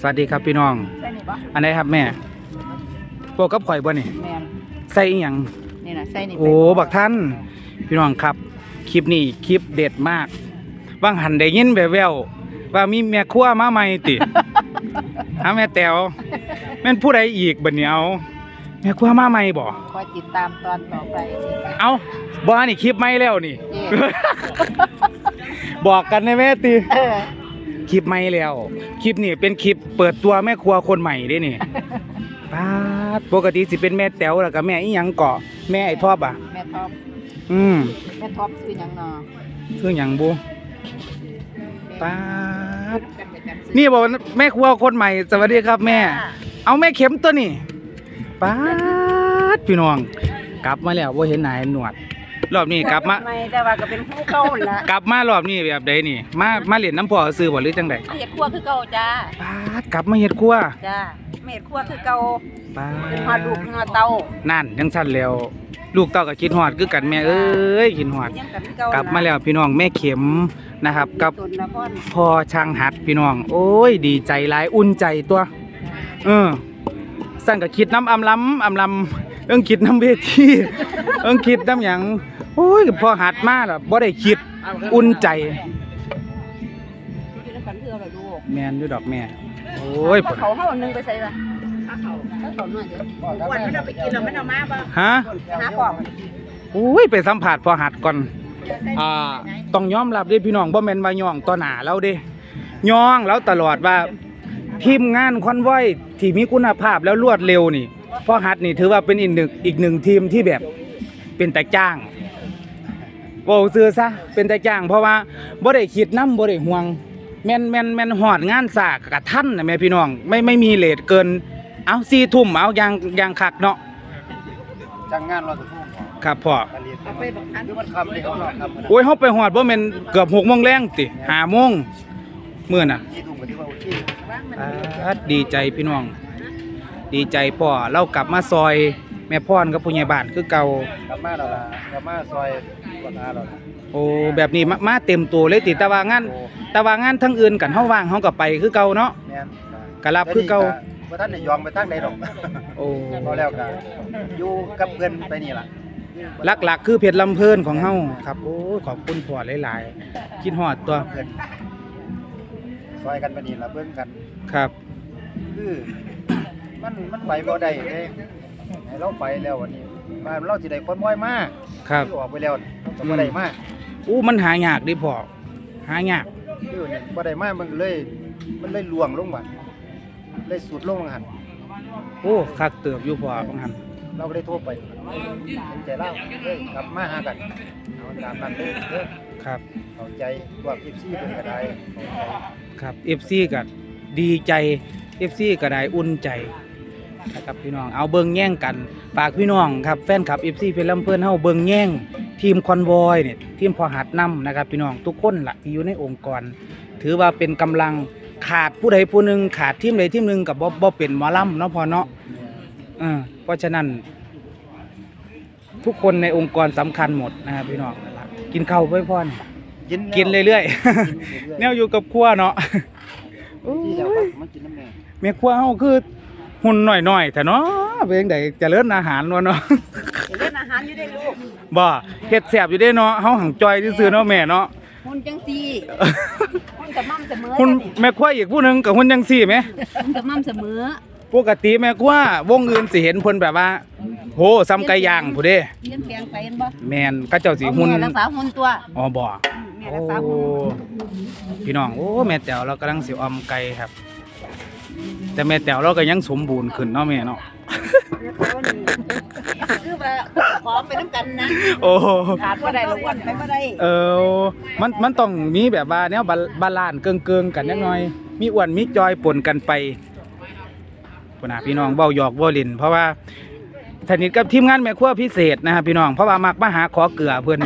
สวัสดีครับพี่น้องใช่นี่ปะอันไหนครับแม่พวกกับข่อยบ่นี่แมนใส่อีหยัง นี่นะใช่นี่โอ้บักท่าน พี่น้องครับ คลิปนี้คลิปเด็ดมากบางหันได้ยินแว่วๆว่ามีแม่ครัวมาใหม่ติหาแม่แต๋วแม่นผู้ใดอีกบัดนี้เอาแม่ครัวมาใหม่บ่คอยติดตามตอนต่อไปเอาบ่นี่คลิปใหม่แล้วนี่ เย่บอกกันได้แม่ติ เออ คลิปใหม่แล้ว คลิปนี้เป็นคลิปเปิดตัวแม่ครัวคนใหม่เด้นี่ป้าดปกติสิเป็นแม่แต๋วแล้วก็แม่อีหยังเกาะแม่ไอ้ทอบอะ แม่ท็อปอืมแม่ท็อปคือหยังนอคือหยังบูป้าดกันไปกันซื้อนี่บอกว่าแม่ครัวคนใหม่ สวัสดีครับแม่ เอาแม่เข็มตัวนี่ป้าดพี่น้อง กลับมาแล้วว่าเห็นหนายหนวด รอบนี้กลับมาไม่แต่ว่าก็เป็นผู้เก่าละกลับมารอบนี้แบบใดนี่ มามาเล่นน้ำพ่อซื้อบ่หรือจังใดเห็ดครัวคือเก่าจ้าป้าดกลับมาเฮ็ดครัวจ้าแม่เห็ดครัวคือเก่าป้าเป็นดฮอดลูกฮอดเตานั่นจังสั่นแล้ว ลูกเต้าก็คิดฮอดคือกันแม่เอ้ยคิดฮอดยังกันคือเก่ากลับมาแล้วพี่น้องแม่เข็มนะครับ กับตุนละพอนพ่อช่างหัดพี่น้อง โอ้ยดีใจหลายอุ่นใจตัว เออสั่นก็คิดน้ำอำลำอำลำเอิ้งคิดน้ำเวทีเอิ้งคิดน้ำหยัง โอ้ยพอหัดมาแล้วบ่ได้คิดอุ่นใจอยู่ด้วยกันคืออะไรลูกแม่นอยู่ดอกแม่ โอ้ยถ้าเขาเฮานึงไปใส่ละถ้าเขาถ้าเขาหน่อยเดี๋ยววันมันเอาไปกินแล้วมันเอามาบ่ฮะหาปอกโอ้ยไปสัมผัสพอหัดก่อน อ่า ต้องยอมรับเด้พี่น้องบ่แม่นว่าย่องต่อหน้าเราเด้ย่องแล้วตลอดว่าทีมงานคอนไว้ที่มีคุณภาพแล้วรวดเร็วนี่พอหัดนี่ถือว่าเป็นอีกหนึ่งอีกหนึ่งทีมที่แบบเป็นแต่จ้าง โว้ซื้อซะเป็นแต่จ้าง เพราะว่าบ่ได้คิดนํบ่ได้ห่วง แม่นแม่นแม่นฮอดงานสากกะทันนะแม่พี่น้อง ไม่ไม่มีเลทเกิน เอา4ทุ่มเอาอย่างอย่างคักเนาะจ้างงานเราจะพูดครับพ่อการเรียนเอาไปบอกอันคือมันคำเลยเขาเนาะคำมันโอ้ยเฮาไปฮอดบ่แม่นเกือบ6โมงแรงติ5โมงมื้อน่ะที่ทุ่มกันที่ว่าโอเคว่างมันอาดดีใจพี่น้อง ดีใจพ่อเรากลับมาซอย แม่พ่อนกับผู้ใหญ่บ้านคือเก่ากลับมาเราละกลับมาซอยกวดอาเราละโอ้แบบนี้มามาเต็มตัวเลยติแต่ว่างานโอ้แต่ว่างานทั้งอื่นกันเฮาว่างเฮาก็ไปคือเก่าเนาะ แม่นก็รับคือเก่าว่าท่านได้ยอมไปทางใดดอกโอ้พอแล้วก็อยู่กับเพื่อนไปนี่ล่ะหลักๆ คือเพชรลำเพิ่นของเฮาครับโอ้ยขอบคุณพ่อหลายๆคิดฮอดตัวเพื่อนซอยกันไปนี่ล่ะเบิ่งกัน ครับ คือ มันมันไปบ่ได้เด้ ให้เราไปแล้ววันนี้ว่าเราสิได้คนบ่อยมากครับที่ออกไปแล้วเราก็บ่ได้มากอู้มันหายากดิพ่อหายากคือนี่บ่ได้มากมันก็เลย มันเลยลวงลงบัดเลยสุดลงบัดหันโอ้คักเติบอยู่พ่อบังหันเราก็ได้โทรไปเป็นใจเล่าเอ้ยกลับมาหากันเอาตามนั้นเด้อเด้อครับ เข้าใจพวก FC เพิ่นก็ได้เข้าใจ ครับ FC ก็ดีใจ FC ก็ได้อุ่นใจ นะครับพี่น้องเอาเบิ่งแย่งกันฝากพี่น้องครับแฟนคลับ FC เพชรลำเพิ่นเฮาเบิ่งแย่งทีมคอนวอยเนี่ยทีมพอหัดนำนะครับพี่น้องทุกคนล่ะที่อยู่ในองค์กร ถือว่าเป็นกำลังขาดผู้ใดผู้หนึ่งขาดทีมใดทีมหนึ่งกับบ่บ่เป็นหมอลำเนาะพอเนาะเออเพราะฉะนั้น ทุกคนในองค์กรสำคัญหมดนะครับพี่น้องนะครับกินข้าวไว้พ่อนี่กินกินเรื่อยกินๆเรื่อยแนวอยู่กับครัวเนาะโอ้ๆที่แล้วยมันกินน้ำแม่แม่ครัวเฮาคือ หุ่นหน่อยๆแต่เนาะเป็นจังไดเจริญอาหารวะเนาะเล่นอาหารอยู่ได้ลูกบ่เฮ็ดแซ่บอยู่เด้เนาะเฮาหังจอยซื่อๆเนาะแม่เนาะหุ่นจังซีหุ่นกับมั่มเสมอหุ่นจ้ะนี่แม่ครัวอีกผู้หนึงกับหุ่นจังซี่แหมหุ่นกับมั่มเสมอปกติแม่ครัววงอื่นสิเห็นเพิ่นแบบว่าโหซ้ำไก่ย่างผู้เด้เลี้ยงแปลงไปเห็นบ่แม่นเขาเจ้าสิหุ่นแม่รักษาหุ่นตัวอ๋อบ่แม่โอ้รักษาหุ่นพี่น้องโอ้แม่แต๋วเรากำลังสิออมไก่ครับ แต่แม่แต๋วเราก็ยังสมบูรณ์ขึ้นเนาะแม่เนาะคือว่าขอไปน้ำกันนะโอ้ขาดบ่ได้ละอ้วนไปบ่ได้เออมันมันต้องมีแบบว่าแนวบาบาลานซ์เกิงเกิงๆกันนิดหน่อย มีอ้วนมีจอยปนกันไปพุ่นน่ะพี่น้องเว้าหยอกเว้าเล่นเพราะว่าสนิทกับทีมงานแม่ครัวพิเศษนะครับพี่น้องเพราะว่ามักมาหาขอเกลือเพิ่น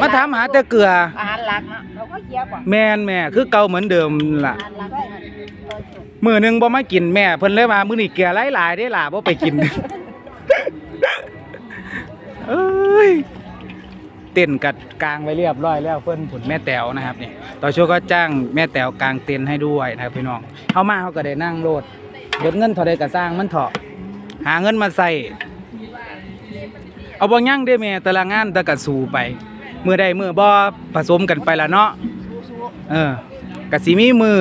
มาถามหาแต่เกลืออาหารหลักเนาะเราก็เคียบ่แม่นแม่คือเก่าเหมือนเดิมล่ะอาหารหลัก มือหนึงบ่มากินแม่เพิ่นเลยว่ามื้อนี้เกลือหลายๆเด้ล่ะบ่ไปกิน เอ้ย เต้นกัดกลางไว้เรียบร้อยแล้วเพิ่นผุนแม่แต๋วนะครับนี่ต่อโชว์ก็จ้างแม่แต๋วกลางเต็นท์ให้ด้วยนะครับพี่น้องเฮามาเฮาก็ได้นั่งรถเบิดเงินเท่าใดก็สร้างมันเถาะหาเงินมาใส่เอาบ่ยั่งได้แม่แต่ละงานแต่ก็สู้ไปมือใดมือบ่ผสมกันไปละเนาะเออก็สิมีมือ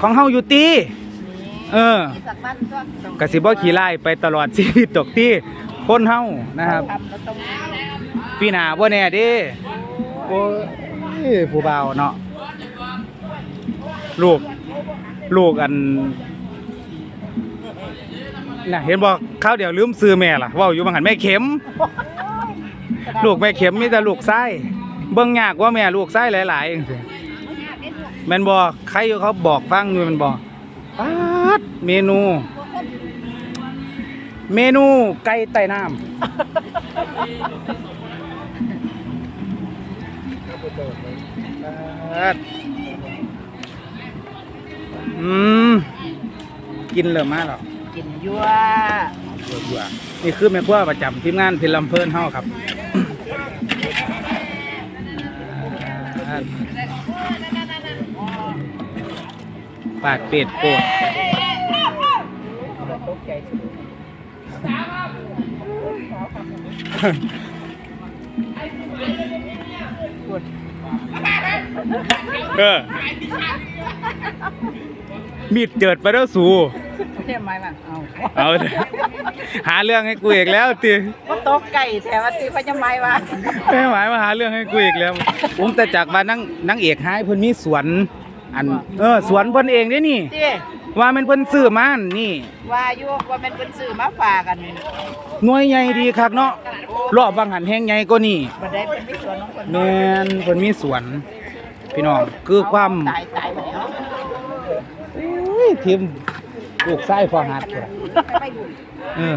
ของเฮาอยู่ติๆ เออมีสักบ้านก็ก็สิบ่ขี้ไล่ไปตลอดชีวิตตกที่คนเฮานะครับ ทำแล้วต้องปีหน้าบ่แน่เด้โอ้ยผู้บ่าวเนาะลูก ลูกอันน่ะเห็นบอกข้าวเดียวลืมซื้อแม่ล่ะเว้าอยู่บางหันแม่เข็ม ลูกแม่เข็มมีแต่ลูกไส้เบิ่งยากว่าแม่ลูกไส้หลายๆจังซี่แม่นบ่ใครอยู่เขาบอกฟังอยู่แมันบ่ ป๊าดเมนู เมนูไก่ใต้น้ำป๊าดอืม กินเริ่มมาแล้วกินยั่วยั่วๆนี่คือแม่ครัวประจำทีมงานเพลินลำเพลินเฮาครับ ปาดเป็ดโปดตกใจสุดเออ มีดเจิดไปแล้วสูเทียมไม้บ้างเอาเอาเถอะหาเรื่องให้กูอีกแล้วติก็ตกไก่แถวตีพญาไม้วะไม่หมายมาหาเรื่องให้กูอีกแล้วผมแต่จากว่านั่งนั่งเอกหายเพิ่นมีสวน อันเออสวนเพิ่นเองเด้นี่ที่ว่ามันเพิ่นซื้อมาอันนี่ว่าอยู่ว่ามันเป็นสื่อมาฝากกันหน่วยใหญ่ดีคักเนาะรอบบางหันแห้งใหญ่กว่านี่บันไดเป็นวิสวนของคนแม่นเพิ่นมีสวน พี่น้องคือความ ตายตายไปแล้วอุ้ยทีมลูกไส้พอหัดพุ่นไปบุญเออ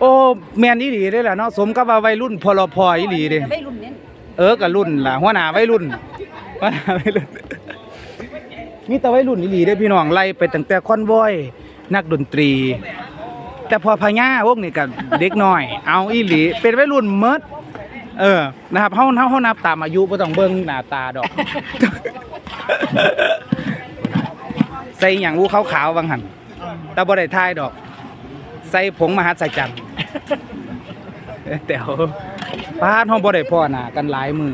โอ้แม่นอีหลีเด้ล่ะเนาะสมกับว่าวัยรุ่นพลพอีหลีเด้ไปรุ่นนี้เออกับรุ่นล่ะหัวหน้าวัยรุ่นหัวหน้าวัยรุ่น มีแต่วัยรุ่นอีหลีเด้อพี่น้องไล่ไปตั้งแต่คอนวอย นักดนตรี แต่พอพญาวงนี่กับเด็กน้อย เอาอีหลีเป็นวัยรุ่นเมิดเออนะครับเฮาเฮาเฮานับตามอายุบ่ต้องเบิ่งหน้าตาดอก ใส่หยังวูขาวๆบางหันแต่บ่ได้ทายดอก ใส่ผงมหัศจรรย์แต่วป้าดห้องบ่ได้พ่อหน้ากันหลายมือ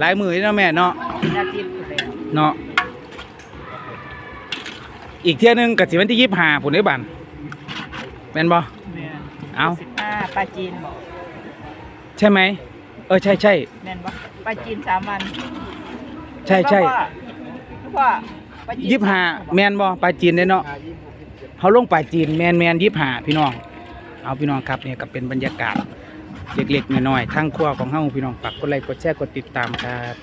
หลายมือนี่เนาะแม่เนาะนาทีเลยเนาะ อีกเที่ยหนึงก็สิวันที่25พุ่นเด้บันแม่นบ่เอาสิบห้าปลาจีนบอกใช่ไหมเออใช่ใช่แม่นบ่ปลาจีนสามวันใช่ใช่พ่อปลาจีนยี่ห้าแมนบ่ปลาจีนเด้เนาะเขาลงปลาจีนแมนแมนยี่ห้าพี่น้อง เอาพี่น้องครับเนี่ยก็เป็นบรรยากาศเล็กๆน้อยๆทั้งครัวของเฮาพี่น้องฝากกดไลค์กดแชร์กดติดตามครับ